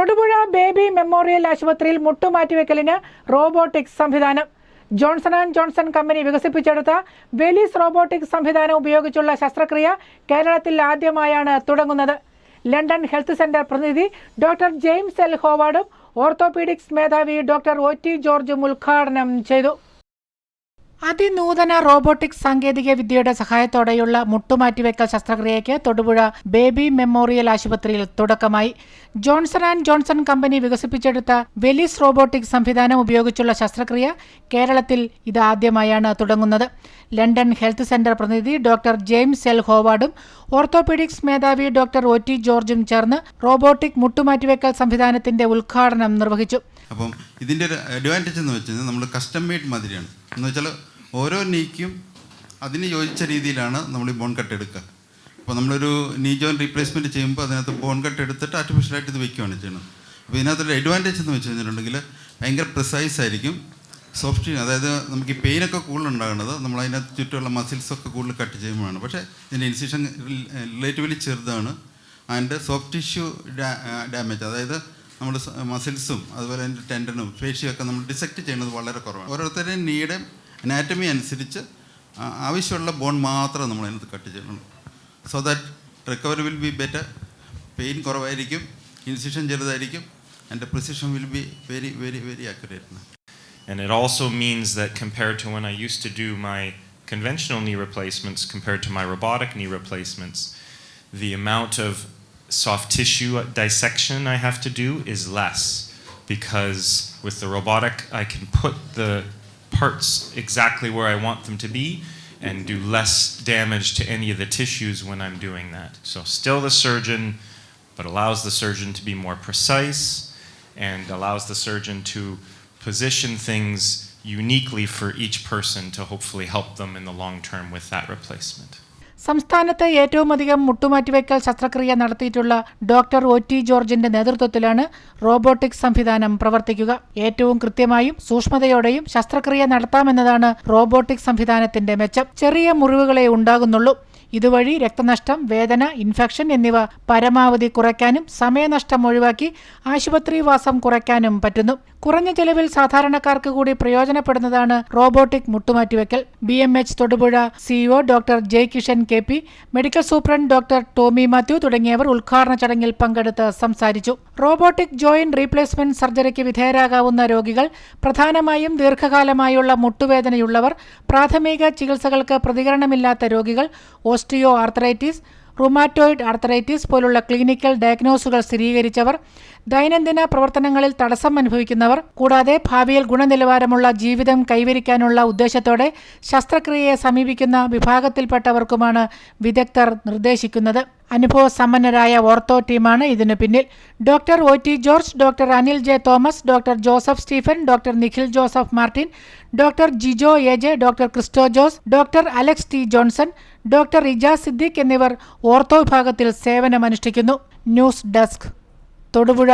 Thodupuzha baby memorial ആശുപത്രിയിൽ മുട്ടുമാറ്റിവെക്കലിന് robotics സംവിധാനം. ജോൺസൺ ആൻഡ് ജോൺസൺ കമ്പനി വികസിപ്പിച്ചെടുത്ത വെലീസ് റോബോട്ടിക് സംവിധാനം ഉപയോഗിച്ചുള്ള ശസ്ത്രക്രിയ കേരളത്തിൽ ആദ്യമായാണ് തുടങ്ങുന്നത്. ലണ്ടൻ ഹെൽത്ത് സെന്റർ പ്രതിനിധി ഡോക്ടർ ജെയിംസ് എൽ ഹോവാർഡും ഓർത്തോപീഡിക്സ് മേധാവി ഡോക്ടർ ഒ ടി ജോർജും ഉദ്ഘാടനം ചെയ്തു. അതിനൂതന റോബോട്ടിക് സാങ്കേതിക വിദ്യയുടെ സഹായത്തോടെയുള്ള മുട്ടുമാറ്റിവെക്കൽ ശസ്ത്രക്രിയയ്ക്ക് തൊടുപുഴ ബേബി മെമ്മോറിയൽ ആശുപത്രിയിൽ തുടക്കമായി. ജോൺസൺ ആൻഡ് ജോൺസൺ കമ്പനി വികസിപ്പിച്ചെടുത്ത വെലിസ് റോബോട്ടിക് സംവിധാനം ഉപയോഗിച്ചുള്ള ശസ്ത്രക്രിയ കേരളത്തിൽ ഇതാദ്യമായാണ് തുടങ്ങുന്നത്. ലണ്ടൻ ഹെൽത്ത് സെന്റർ പ്രതിനിധി ഡോക്ടർ ജെയിംസ് എൽ ഹോവാർഡും ഓർത്തോപീഡിക്സ് മേധാവി ഡോക്ടർ ഒ ടി ജോർജും ചേർന്ന് റോബോട്ടിക് മുട്ടുമാറ്റിവെക്കൽ സംവിധാനത്തിന്റെ ഉദ്ഘാടനം നിർവഹിച്ചു. അപ്പം ഇതിന്റെ ഒരു അഡ്വാന്റേജ് എന്ന് വെച്ചാൽ നമ്മൾ കസ്റ്റം മെയ്ഡ് മാതിരിയാണ്. എന്ന് വെച്ചാൽ ഓരോ നീക്കും അതിന് യോജിച്ച രീതിയിലാണ് നമ്മൾ ഈ ബോൺ കട്ട് എടുക്കുക. അപ്പോൾ നമ്മളൊരു നീ ജോയിൻ റീപ്ലേസ്മെന്റ് ചെയ്യുമ്പോൾ അതിനകത്ത് ബോൺ കട്ട് എടുത്തിട്ട് ആർട്ടിഫിഷ്യലായിട്ട് ഇത് വയ്ക്കുകയാണ് ചെയ്യുന്നത്. അപ്പോൾ ഇതിനകത്തൊരു അഡ്വാന്റേജ് എന്ന് വെച്ച് കഴിഞ്ഞിട്ടുണ്ടെങ്കിൽ ഭയങ്കര പ്രിസൈസ് ആയിരിക്കും. സോഫ്റ്റ് അതായത് നമുക്ക് ഈ പെയിനൊക്കെ കൂടുതൽ ഉണ്ടാകുന്നത് നമ്മൾ അതിനകത്ത് ചുറ്റുമുള്ള മസിൽസൊക്കെ കൂടുതൽ കട്ട് ചെയ്യുമ്പോഴാണ്. പക്ഷേ ഇതിന്റെ ഇൻസിഷൻ റിലേറ്റീവ്ലി ചെറുതാണ്. ആൻഡ് സോഫ്റ്റ് ടിഷ്യൂ ഡാമേജ് അതായത് നമ്മുടെ മസിൽസും അതുപോലെ അതിന്റെ ടെൻഡനും ഫേഷ്യും ഒക്കെ നമ്മൾ ഡിസെക്റ്റ് ചെയ്യുന്നത് വളരെ കുറവാണ്. ഓരോരുത്തരുടെയും നീഡ് അനാറ്റമി അനുസരിച്ച് ആ, ആവശ്യമുള്ള ബോൺ മാത്രം നമ്മൾ അതിനകത്ത് കട്ട് ചെയ്യണം so that recovery will be better pain കുറവായിരിക്കും ഇൻസിഷൻ ചെറുതായിരിക്കും and precision will be very very very accurate And it also means that compared to when I used to do my conventional knee replacements compared to my robotic knee replacements, the amount of soft tissue dissection I have to do is less because with the robotic I can put the parts exactly where I want them to be and do less damage to any of the tissues when I'm doing that. So still the surgeon but allows the surgeon to be more precise and allows the surgeon to position things uniquely for each person to hopefully help them in the long term with that replacement. സംസ്ഥാനത്ത് ഏറ്റവുമധികം മുട്ടുമാറ്റിവെക്കൽ ശസ്ത്രക്രിയ നടത്തിയിട്ടുള്ള doctor O T ജോർജിന്റെ നേതൃത്വത്തിലാണ് robotic സംവിധാനം പ്രവർത്തിക്കുക. ഏറ്റവും കൃത്യമായും സൂക്ഷ്മതയോടെയും ശസ്ത്രക്രിയ നടത്താമെന്നതാണ് റോബോട്ടിക് സംവിധാനത്തിന്റെ മെച്ചം. ചെറിയ മുറിവുകളെ ഉണ്ടാകുന്നുള്ളൂ. ഇതുവഴി രക്തനഷ്ടം വേദന ഇൻഫെക്ഷൻ എന്നിവ പരമാവധി കുറയ്ക്കാനും സമയനഷ്ടം ഒഴിവാക്കി ആശുപത്രിവാസം കുറയ്ക്കാനും പറ്റുന്നു. കുറഞ്ഞ ചെലവിൽ സാധാരണക്കാർക്ക് കൂടി പ്രയോജനപ്പെടുന്നതാണ് robotic മുട്ടുമാറ്റിവെക്കൽ. B M H Thodupuzha CEO doctor Jai Kishan K P medical superintendent doctor Tomy Mathew തുടങ്ങിയവർ ഉദ്ഘാടന ചടങ്ങിൽ പങ്കെടുത്ത് സംസാരിച്ചു. റോബോട്ടിക് ജോയിന്റ് റീപ്ലേസ്മെന്റ് സർജറിക്ക് വിധേയരാകാവുന്ന രോഗികൾ പ്രധാനമായും ദീർഘകാലമായുള്ള മുട്ടുവേദനയുള്ളവർ പ്രാഥമിക ചികിത്സകൾക്ക് പ്രതികരണമില്ലാത്ത രോഗികൾ ഓസ്റ്റിയോ ആർത്തറൈറ്റിസ് റുമാറ്റോയിഡ് ആർത്തറൈറ്റിസ് പോലുള്ള ക്ലിനിക്കൽ ഡയഗ്നോസുകൾ സ്ഥിരീകരിച്ചവർ ദൈനംദിന പ്രവർത്തനങ്ങളിൽ തടസ്സം അനുഭവിക്കുന്നവർ കൂടാതെ ഭാവിയിൽ ഗുണനിലവാരമുള്ള ജീവിതം കൈവരിക്കാനുള്ള ഉദ്ദേശത്തോടെ ശസ്ത്രക്രിയയെ സമീപിക്കുന്ന വിഭാഗത്തിൽപ്പെട്ടവർക്കുമാണ് വിദഗ്ധർ നിർദ്ദേശിക്കുന്നത്. അനുഭവ സമ്പന്നരായ ഓർത്തോ ടീമാണ് ഇതിനു പിന്നിൽ. Doctor O T George doctor Anil J Thomas doctor Joseph Stephen doctor Nikhil Joseph Martin doctor Jijo A J doctor Christo Jose doctor Alex T Johnson doctor Ijas Siddique എന്നിവർ ഓർത്തോ വിഭാഗത്തിൽ സേവനമനുഷ്ഠിക്കുന്നു. News desk Thodupuzha.